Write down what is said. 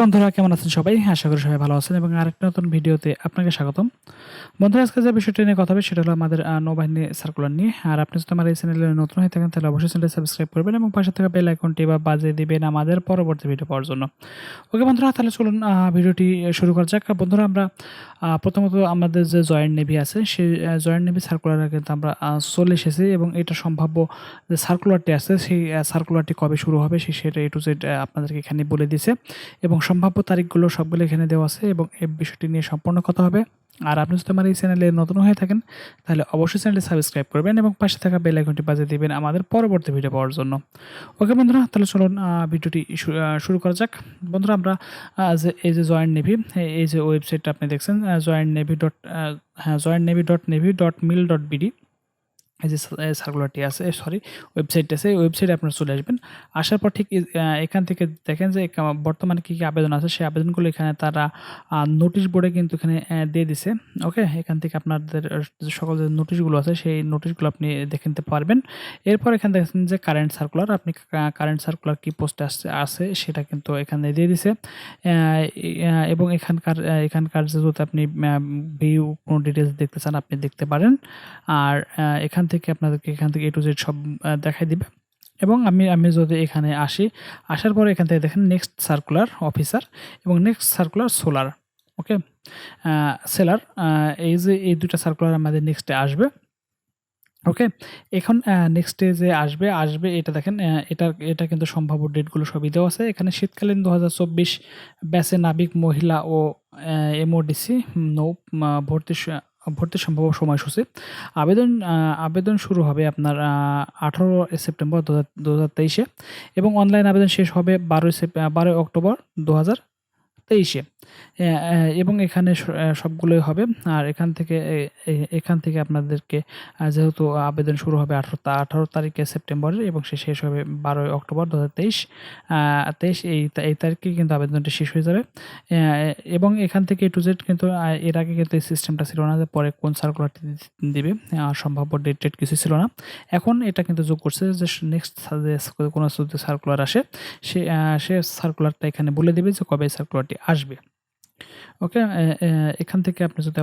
বন্ধুরা, কেমন আছেন সবাই? আশা করি সবাই ভালো আছেন। এবং আরেকটা নতুন ভিডিওতে আপনাকে স্বাগতম। বন্ধুরা, আজকে যে বিষয়টি নিয়ে কথা হবে, সেটা হলো আমাদের নৌবাহিনী সার্কুলার নিয়ে। আর আপনি যদি আমার এই চ্যানেলে নতুন হয়ে থাকেন, তাহলে অবশ্যই চ্যানেলটি সাবস্ক্রাইব করবেন এবং পাশে থাকা বেল আইকনটি বা বাজিয়ে দিবেন আমাদের পরবর্তী ভিডিও পাওয়ার জন্য। ওকে, বন্ধুরা, তাহলে চলুন ভিডিওটি শুরু করা যাক। বন্ধুরা, আমরা প্রথমত আমাদের যে জয়েন্ট নেভি আছে, সেই জয়েন্ট নেভি সার্কুলার কিন্তু আমরা চলে এসেছি এবং এটা সম্ভাব্য যে সার্কুলারটি আছে, সেই সার্কুলারটি কবে শুরু হবে সেই সেটা এ টু জেড আপনাদেরকে এখানে বলে দিছে এবং সম্ভাব্য তারিখগুলো সবগুলো এখানে দেওয়া আছে এবং এই বিষয়টি নিয়ে সম্পূর্ণ কথা হবে। আর আপনি যদি আমার এই চ্যানেলে নতুন হয়ে থাকেন, তাহলে অবশ্যই চ্যানেলটি সাবস্ক্রাইব করবেন এবং পাশে থাকা বেল আইকনটি বাজিয়ে দিবেন আমাদের পরবর্তী ভিডিও পাওয়ার জন্য। ওকে বন্ধুরা, তাহলে চলুন ভিডিওটি শুরু করা যাক। বন্ধুরা, আমরা যে এই যে জয়েন্ট নেভি, এই যে ওয়েবসাইটটা আপনি দেখছেন জয়েন্ট নেভি ডট হ্যাঁ join navy dot navy dot mil dot BD. এই যে সার্কুলারটি আছে সরি ওয়েবসাইট আছে ওয়েবসাইটে আপনারা চলে আসবেন। আসার পর ঠিক এখান থেকে দেখেন যে বর্তমানে কী কী আবেদন আছে সেই আবেদনগুলো এখানে তারা নোটিশ বোর্ডে কিন্তু এখানে দিয়ে দিছে ওকে? এখান থেকে আপনাদের সকল যে নোটিশগুলো আছে সেই নোটিশগুলো আপনি দেখে নিতে পারবেন। এরপর এখানে দেখেন যে কারেন্ট সার্কুলার আপনি কারেন্ট সার্কুলার কী পোস্টে আসছে আছে সেটা কিন্তু এখানে দিয়ে দিছে। এবং এখানকার এখানকার যেহেতু আপনি ভিউ কোনো ডিটেলস দেখতে চান আপনি দেখতে পারেন। আর আহ, এখান থেকে আপনাদেরকে এখান থেকে এ টু জেড সব দেখাই দিবে। এবং আমি আমি যদি এখানে আসি, আসার পরে এখান থেকে দেখেন নেক্সট সার্কুলার অফিসার এবং next circular sailor okay sailor এই যে, এই দুটা সার্কুলার আমাদের নেক্সটে আসবে ওকে এখন নেক্সটে যে আসবে আসবে এটা দেখেন এটা এটা কিন্তু সম্ভাব্য ডেটগুলো সবই দেওয়া আছে। এখানে শীতকালীন দু হাজার চব্বিশ ব্যাচে নাবিক মহিলা ও এমওডিসি নৌ ভর্তি স- ভর্তি সম্ভাব্য সময়সূচি। আবেদন আবেদন শুরু হবে আপনার আঠারো সেপ্টেম্বর দু হাজার তেইশে এবং অনলাইন আবেদন শেষ হবে বারোই সেপ্টে বারোই অক্টোবর দু হাজার তেইশে। এবং এখানে সবগুলোই হবে। আর এখান থেকে এখান থেকে আপনাদেরকে যেহেতু আবেদন শুরু হবে আঠারো আঠারো তারিখে সেপ্টেম্বরের এবং সে, শেষ হবে বারোই অক্টোবর দু হাজার তেইশ তেইশ, এই এই তারিখে কিন্তু আবেদনটি শেষ হয়ে যাবে। এবং এখান থেকে টু জেড কিন্তু এর আগে কিন্তু এই সিস্টেমটা ছিল না যে পরে কোন সার্কুলারটি দিবে। সম্ভাব্য ডেট টেট কিছু ছিল না। এখন এটা কিন্তু যোগ করছে যে নেক্সট কোনো সার্কুলার আসে, সে সে সার্কুলারটা এখানে বলে দেবে যে কবে সার্কুলারটি আসবে। ওকে এখান থেকে আপনি যদি আবার